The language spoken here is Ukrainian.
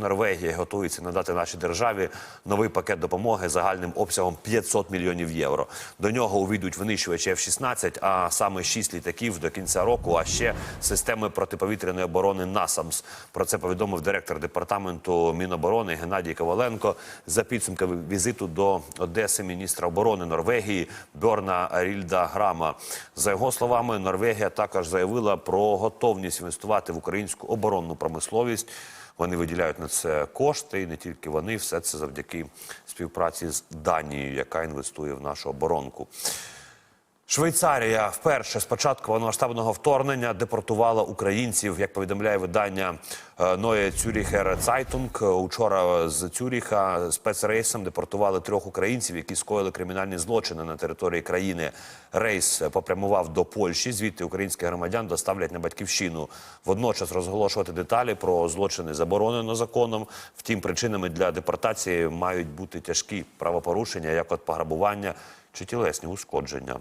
Норвегія готується надати нашій державі новий пакет допомоги загальним обсягом 500 мільйонів євро. До нього увійдуть винищувачі F-16, а саме 6 літаків до кінця року, а ще системи протиповітряної оборони НАСАМС. Про це повідомив директор департаменту Міноборони Геннадій Коваленко за підсумками візиту до Одеси міністра оборони Норвегії Бьорна Рільда Грама. За його словами, Норвегія також заявила про готовність інвестувати в українську оборонну промисловість. Вони виділяють на це кошти, і не тільки вони, все це завдяки співпраці з Данією, яка інвестує в нашу оборонку. Швейцарія вперше з початку повномасштабного вторгнення депортувала українців, як повідомляє видання е, Neue Züricher Zeitung. Учора з Цюріха спецрейсом депортували трьох українців, які скоїли кримінальні злочини на території країни. Рейс попрямував до Польщі. Звідти українських громадян доставлять на батьківщину. Водночас розголошувати деталі про злочини заборонено законом. Втім, причинами для депортації мають бути тяжкі правопорушення, як от пограбування чи тілесні ушкодження.